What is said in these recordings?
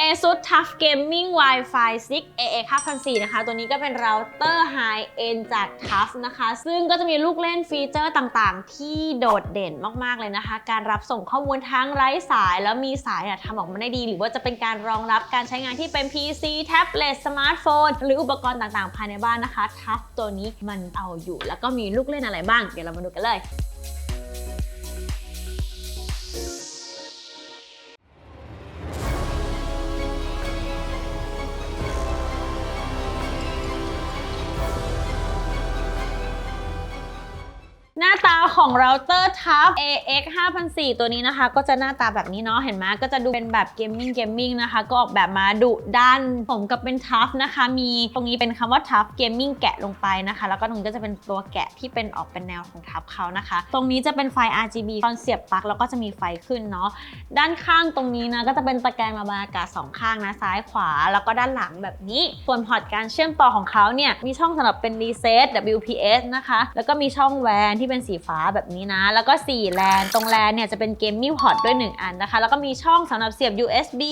ASUS Tough Gaming Wi-Fi 6 AX 5004นะคะ ตัวนี้ก็เป็นเราเตอร์ High End จาก Tough นะคะ ซึ่งก็จะมีลูกเล่นฟีเจอร์ต่างๆ ที่โดดเด่นมากๆเลยนะคะ การรับส่งข้อมูลทั้งไร้สาย แล้วมีสายเนี่ยทำออกมาได้ดี หรือว่าจะเป็นการรองรับการใช้งานที่เป็น PC แท็บเล็ตสมาร์ทโฟน หรืออุปกรณ์ต่างๆ ภายในบ้านนะคะ Tough ตัวนี้มันเอาอยู่ แล้วก็มีลูกเล่นอะไรบ้าง เดี๋ยวเรามาดูกันเลย หน้าตาของเราเตอร์ Tough AX 5004ตัวนี้นะคะ ก็จะหน้าตาแบบนี้เนาะเห็นไหมก็จะดูเป็นแบบเกมมิ่งเกมมิ่งนะคะ ก็ออกแบบมาดุด้านผมกับเป็น Tough นะคะ มีตรงนี้เป็นคำว่า Tough Gaming แกะลงไปนะคะ แล้วก็ตรงนี้ก็จะเป็นตัวแกะที่เป็นออกเป็นแนวของ Tough เขานะคะ ตรงนี้จะเป็นไฟ RGB ตอนเสียบปลั๊กแล้วก็จะมีไฟขึ้นเนาะด้านข้างตรงนี้นะก็จะเป็นตะแกรงระบายอากาศสองข้างนะซ้ายขวา แล้วก็ด้านหลังแบบนี้ส่วนพอร์ตการเชื่อมต่อของเขาเนี่ยมีช่องสำหรับเป็น Reset WPS นะคะ แล้วก็มีช่องแวนที่เป็นสีฟ้าแบบนี้นะ แล้วก็ 4 แลน ตรงแลนเนี่ยจะเป็นเกมมิ่งพอร์ตด้วย 1 อันนะคะ แล้วก็มีช่องสำหรับเสียบ USB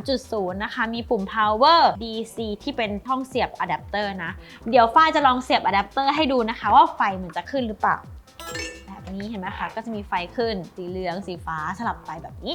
3.0 นะคะ มีปุ่ม power DC ที่เป็นช่องเสียบอะแดปเตอร์นะ เดี๋ยวฝ้ายจะลองเสียบอะแดปเตอร์ให้ดูนะคะว่าไฟมันจะขึ้นหรือเปล่า แบบนี้เห็นไหมคะ ก็จะมีไฟขึ้น สีเหลือง สีฟ้าสลับไปแบบนี้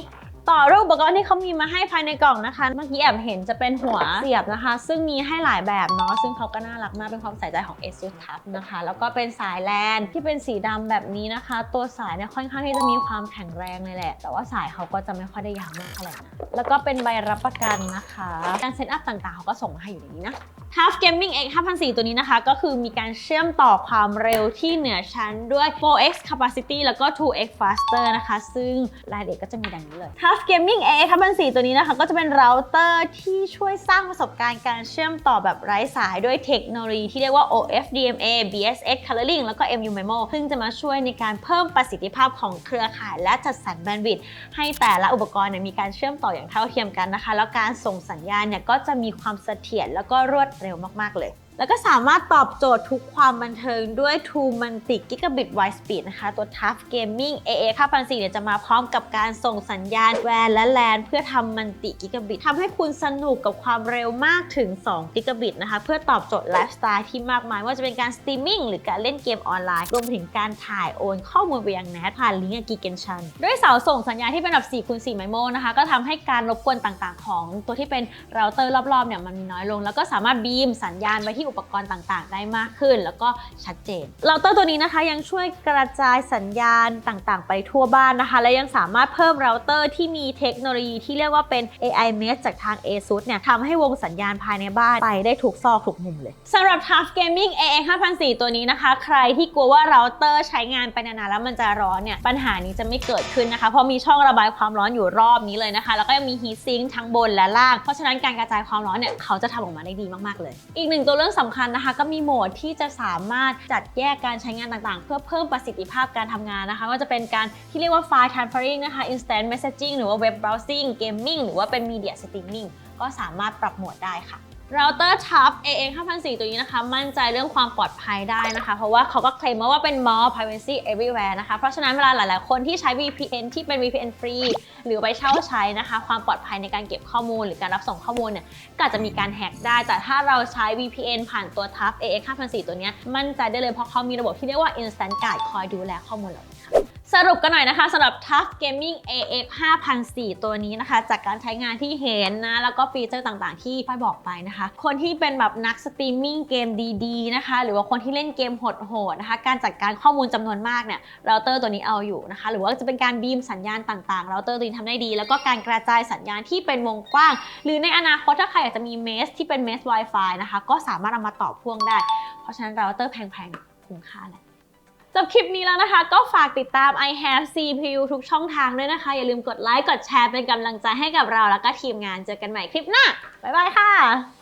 ต่อรูปอุปกรณ์ที่เขามีมาให้ภายในกล่องนะคะ เมื่อกี้แอบเห็นจะเป็นหัวเสียบนะคะ ซึ่งมีให้หลายแบบเนาะซึ่งเขาก็น่ารักมากเป็นความใส่ใจของ ASUS TUF นะคะ แล้วก็เป็นสายแลนที่เป็นสีดำแบบนี้นะคะ ตัวสายเนี่ยค่อนข้างที่จะมีความแข็งแรงเลยแหละ แต่ว่าสายเขาก็จะไม่ค่อยได้ยาวมากเท่าไหร่นะแล้วก็เป็นใบรับประกันนะคะการเซตอัพต่างๆเขาก็ส่งมาให้อยู่ในนี้นะ Tough Gaming X 5004 ตัวนี้นะคะ ก็คือมีการเชื่อมต่อความเร็วที่เหนือชั้นด้วย 4x capacity แล้วก็ 2x faster นะคะ ซึ่งรายละเอียดก็จะมีดังนี้เลย Tough Gaming X 5004 ตัวนี้นะคะ ก็จะเป็นเราเตอร์ที่ช่วยสร้างประสบการณ์การเชื่อมต่อแบบไร้สายด้วยเทคโนโลยีที่เรียกว่า OFDMA BSX Coloring แล้วก็ MU Memo ซึ่งจะมาช่วยในการเพิ่มประสิทธิภาพของเครือข่าย และจัดสรรแบนด์วิดต์ให้แต่ละอุปกรณ์มีการเชื่อมต่ออย่างเท่าเทียมกันนะคะ แล้วการส่งสัญญาณเนี่ยก็จะมีความเสถียรแล้วก็รวดเร็วมาก ๆ เลย แล้วก็สามารถตอบโจทย์ทุกความบันเทิงด้วย True Multi Gigabit Wide Speed นะคะ ตัว Tough Gaming AA 9004เนี่ยจะมาพร้อมกับการส่งสัญญาณแวนและแลนเพื่อทำมันติกิกะบิตทำให้คุณสนุกกับความเร็วมากถึง 2 กิกะบิตนะคะ เพื่อตอบโจทย์ไลฟ์สไตล์ที่มากมาย ว่าจะเป็นการสตรีมมิ่งหรือการเล่นเกมออนไลน์ รวมถึงการถ่ายโอนข้อมูลไปยังแนทผ่านลิงก์กิเกนชันด้วยเสาส่งสัญญาณที่เป็นแบบ4คูณ4ไมโมนะคะ ก็ทำให้การรบกวนต่างๆ ของตัวที่เป็นเราเตอร์รอบๆเนี่ยมันมีน้อยลง แล้วก็สามารถบีมสัญญาณไปที่อุปกรณ์ต่างๆ ได้มากขึ้น แล้วก็ชัดเจนเราเตอร์ตัวนี้นะคะยังช่วยกระจายสัญญาณต่างๆ ไปทั่วบ้านนะคะ และยังสามารถเพิ่มเราเตอร์ที่มีเทคโนโลยีที่เรียกว่าเป็น AI Mesh จากทาง ASUS เนี่ยทำให้วงสัญญาณภายในบ้านไปได้ทุกซอกทุกมุมเลยสำหรับ Tough Gaming AA 5004ตัวนี้นะคะ ใครที่กลัวว่าเราเตอร์ใช้งานไปนานๆแล้วมันจะร้อนเนี่ยปัญหานี้จะไม่เกิดขึ้นนะคะ เพราะมีช่องระบายความร้อนอยู่รอบนี้เลยนะคะ แล้วก็ยังมี heat sink ทั้งบนและล่าง เพราะฉะนั้นการกระจายความร้อนเนี่ยเขาจะทำออกมาได้ดีมากๆเลย อีกหนึ่งตัวเรื่องสำคัญนะคะก็มีโหมดที่จะสามารถจัดแยกการใช้งานต่างๆ เพื่อเพิ่มประสิทธิภาพการทำงานนะคะว่าจะเป็นการที่เรียกว่า file transferring นะคะ instant messaging หรือว่า web browsing gaming หรือว่าเป็น media streaming ก็สามารถปรับโหมดได้ค่ะ เราเตอร์ Tough AA 5004 ตัวนี้นะคะ มั่นใจเรื่องความปลอดภัยได้นะคะ เพราะว่าเขาก็เคลมว่าเป็น more privacy everywhere นะคะ เพราะฉะนั้นเวลาหลาย ๆ คนที่ใช้ VPN ที่เป็น VPN ฟรีหรือไปเช่าใช้นะคะ ความปลอดภัยในการเก็บข้อมูล หรือการรับส่งข้อมูลเนี่ยก็อาจจะมีการแฮกได้ แต่ถ้าเราใช้ VPN ผ่านตัว Tough AA 5004 ตัวนี้มั่นใจได้เลยเพราะเขามีระบบที่เรียกว่า Instant Guide คอยดูแลข้อมูลเราค่ะ สรุปกันหน่อยนะคะสำหรับ Tough Gaming AX 5004 ตัวนี้นะคะ จากการใช้งานที่เห็นนะ แล้วก็ฟีเจอร์ต่างๆที่ป้ายบอกไปนะคะ คนที่เป็นแบบนักสตรีมมิ่งเกมดีๆนะคะ หรือว่าคนที่เล่นเกมโหดๆนะคะ การจัดการข้อมูลจำนวนมากเนี่ยเราเตอร์ตัวนี้เอาอยู่นะคะ หรือว่าจะเป็นการบีมสัญญาณต่างๆเราเตอร์ตัวนี้ทำได้ดี แล้วก็การกระจายสัญญาณที่เป็นวงกว้าง หรือในอนาคตถ้าใครอยากจะมีเมสที่เป็นเมส Wi-Fi นะคะก็สามารถเอามาต่อพ่วงได้ เพราะฉะนั้นเราเตอร์แพงๆคุ้มค่าแหละ จบคลิปนี้แล้วนะคะ ก็ฝากติดตาม I have CPU ทุกช่องทางด้วยนะคะ อย่าลืมกดไลค์ กดแชร์เป็นกำลังใจให้กับเราแล้วก็ทีมงานเจอกันใหม่คลิปหน้า บ๊ายบายค่ะ